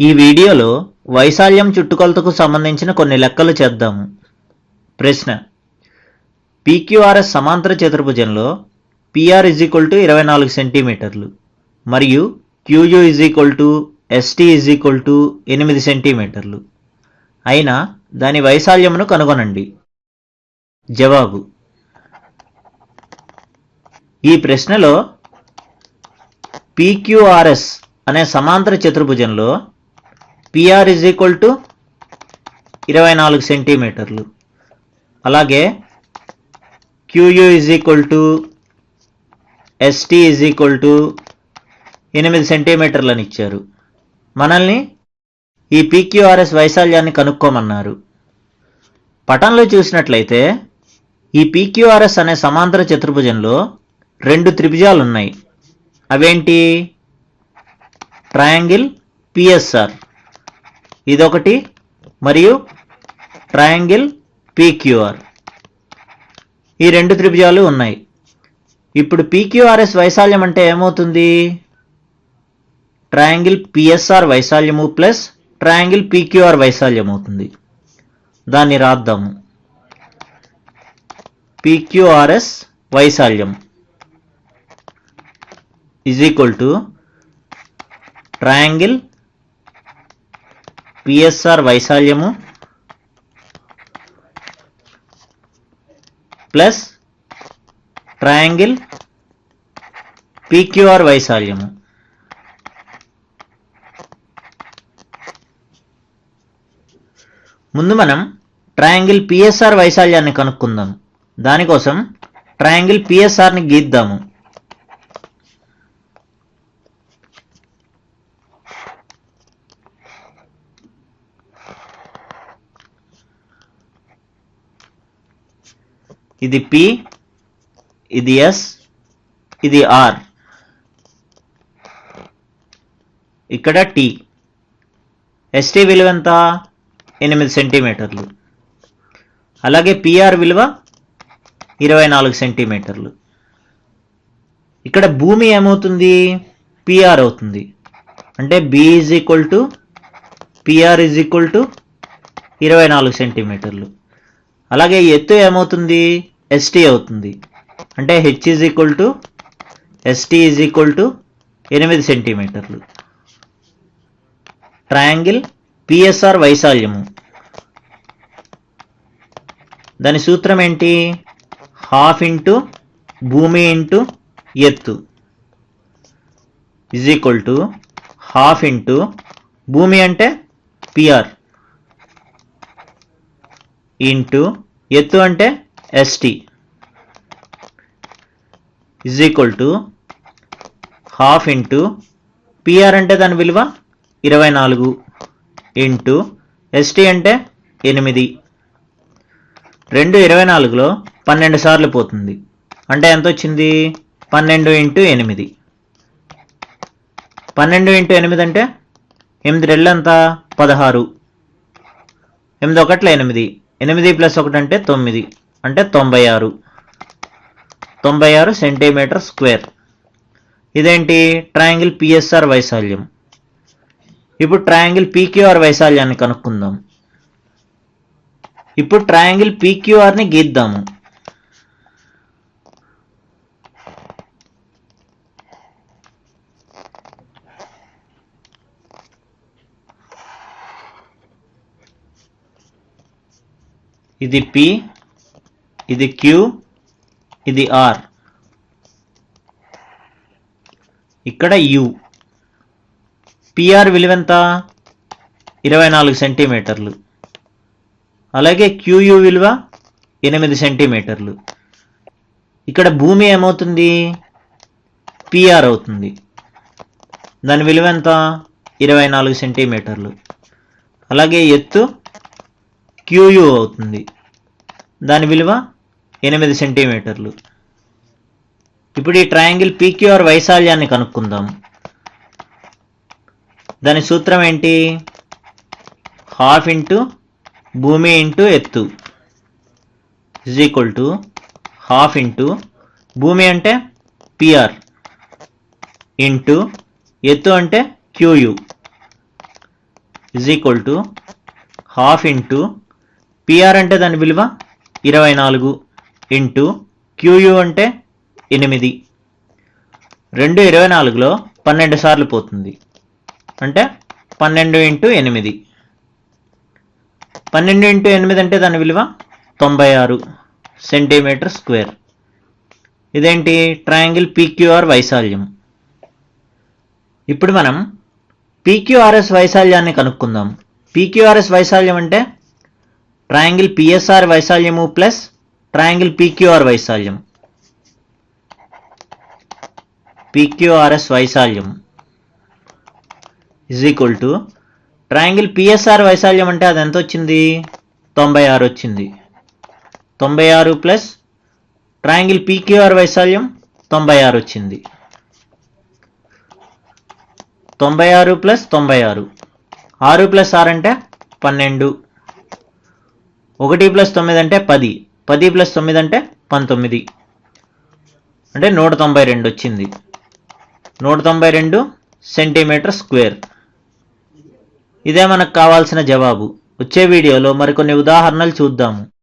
ఈ వీడియోలో వైశాల్యం చుట్టుకొలతకు సంబంధించిన కొన్ని లెక్కలు చేద్దాము. ప్రశ్న పీక్యూఆర్ఎస్ సమాంతర చతుర్భుజంలో పిఆర్ ఇజ్ ఈక్వల్ టు ఇరవై నాలుగు సెంటీమీటర్లు మరియు QU is equal to ST is equal to ఎనిమిది సెంటీమీటర్లు. అయినా దాని వైశాల్యమును కనుగొనండి. జవాబు ఈ ప్రశ్నలో పీక్యూఆర్ఎస్ అనే సమాంతర చతుర్భుజంలో పిఆర్ ఇజ్ ఈక్వల్ టు ఇరవై నాలుగు సెంటీమీటర్లు అలాగే QU is equal to ST is equal to ఎనిమిది సెంటీమీటర్లని ఇచ్చారు. మనల్ని ఈ పీక్యూఆర్ఎస్ వైశాల్యాన్ని కనుక్కోమన్నారు. పటంలో చూసినట్లయితే ఈ పీక్యూఆర్ఎస్ అనే సమాంతర చతుర్భుజంలో రెండు త్రిభుజాలు ఉన్నాయి అవేంటి ట్రయాంగిల్ పిఎస్ఆర్ ఇదొకటి మరియు ట్రయాంగిల్ పీక్యూఆర్. ఈ రెండు త్రిభుజాలు ఉన్నాయి. ఇప్పుడు పీక్యూఆర్ఎస్ వైశాల్యం అంటే ఏమవుతుంది? ట్రయాంగిల్ పిఎస్ఆర్ వైశాల్యము ప్లస్ ట్రయాంగిల్ పీక్యూఆర్ వైశాల్యం అవుతుంది దాన్ని రాద్దాము. పీక్యూఆర్ఎస్ వైశాల్యం is to to triangle PSR వైశాల్యము plus triangle PQR వైశాల్యము. ముందు మనం ట్రయాంగిల్ పిఎస్ఆర్ వైశాల్యాన్ని కనుక్కుందాం. దానికోసం ట్రయాంగిల్ పిఎస్ఆర్ని గీద్దాము. ఇది పి ఇది ఎస్ ఇది ఆర్ ఇక్కడ టి ఎస్టీ విలువ ఎంత? ఎనిమిది సెంటీమీటర్లు. అలాగే పిఆర్ విలువ ఇరవై నాలుగు సెంటీమీటర్లు. ఇక్కడ భూమి ఏమవుతుంది? పిఆర్ అవుతుంది. అంటే B is equal to PR is equal to ఇరవై నాలుగు సెంటీమీటర్లు. అలాగే ఎత్తు ఏమవుతుంది? ఎస్టీ అవుతుంది. అంటే H is equal to ST is equal to ఎనిమిది సెంటీమీటర్లు. ట్రయాంగిల్ పిఎస్ఆర్ వైశాల్యము. దాని సూత్రం ఏంటి? హాఫ్ ఇంటూ భూమి ఇంటూ ఎత్తు. Is equal to half into భూమి అంటే పిఆర్ ఇంటూ ఎత్తు అంటే ST is equal to half into PR అంటే దాని విలువ ఇరవై నాలుగు ఇంటూ ఎస్టీ అంటే ఎనిమిది. రెండు ఇరవై నాలుగులో పన్నెండు సార్లు పోతుంది. అంటే ఎంత వచ్చింది? పన్నెండు ఇంటూ ఎనిమిది. పన్నెండు ఇంటూ ఎనిమిది అంటే ఎనిమిది రెళ్ళు ఎంత పదహారు. ఎనిమిది ఒకట్ల ఎనిమిది. ఎనిమిది ప్లస్ ఒకటి అంటే తొమ్మిది అంటే తొంభై ఆరు. తొంభై ఆరు సెంటీమీటర్ స్క్వేర్. ఇదేంటి? ట్రయాంగిల్ పిఎస్ఆర్ వైశాల్యం. ఇప్పుడు ట్రయాంగిల్ పీక్యూఆర్ వైశాల్యాన్ని కనుక్కుందాం. ఇప్పుడు ట్రయాంగిల్ పీక్యూఆర్ని గీద్దాము. ఇది పి ఇది క్యూ ఇది ఆర్ ఇక్కడ యు పిఆర్ విలువ ఎంత? ఇరవై నాలుగు సెంటీమీటర్లు. అలాగే క్యూయు విలువ ఎనిమిది సెంటీమీటర్లు. ఇక్కడ భూమి ఏమవుతుంది? పిఆర్ అవుతుంది. దాని విలువ ఎంత? ఇరవై నాలుగు సెంటీమీటర్లు. అలాగే ఎత్తు? క్యూయు అవుతుంది. దాని విలువ ఎనిమిది సెంటీమీటర్లు. ఇప్పుడు ఈ ట్రయాంగిల్ పీక్యూఆర్ వైశాల్యాన్ని కనుక్కుందాం. దాని సూత్రం ఏంటి? హాఫ్ ఇంటూ భూమి ఇంటూ ఎత్తు. Is equal to half into భూమి అంటే పిఆర్ ఇంటూ ఎత్తు అంటే QU is equal to half into PR అంటే దాని విలువ ఇరవై నాలుగు ఇంటూ క్యూయు అంటే ఎనిమిది. రెండు ఇరవై నాలుగులో పన్నెండు సార్లు పోతుంది. అంటే పన్నెండు ఇంటూ ఎనిమిది. పన్నెండు ఇంటూ ఎనిమిది అంటే దాని విలువ తొంభై ఆరు సెంటీమీటర్ స్క్వేర్. ఇదేంటి? ట్రయాంగిల్ పీక్యూఆర్ వైశాల్యం. ఇప్పుడు మనం పీక్యూఆర్ఎస్ వైశాల్యాన్ని కనుక్కుందాం. పీక్యూఆర్ఎస్ వైశాల్యం అంటే ట్రయాంగిల్ పిఎస్ఆర్ వైశాల్యము ప్లస్ ట్రయాంగిల్ పీక్యూఆర్ వైశాల్యం పీక్యూఆర్ఎస్ వైశాల్యం is equal to triangle PSR వైశాల్యం అంటే అది ఎంత వచ్చింది? తొంభై ఆరు వచ్చింది. తొంభై ఆరు ప్లస్ ట్రయాంగిల్ పీక్యూఆర్ వైశాల్యం తొంభై ఆరు వచ్చింది. తొంభై ఆరు ప్లస్ తొంభై ఆరు. ఆరు ప్లస్ ఆరు అంటే పన్నెండు. ఒకటి ప్లస్ తొమ్మిది అంటే పది. పది ప్లస్ తొమ్మిది అంటే పంతొమ్మిది. అంటే నూట తొంభై రెండు వచ్చింది. నూట తొంభై రెండు సెంటీమీటర్ స్క్వేర్. ఇదే మనకు కావాల్సిన జవాబు. వచ్చే వీడియోలో మరికొన్ని ఉదాహరణలు చూద్దాము.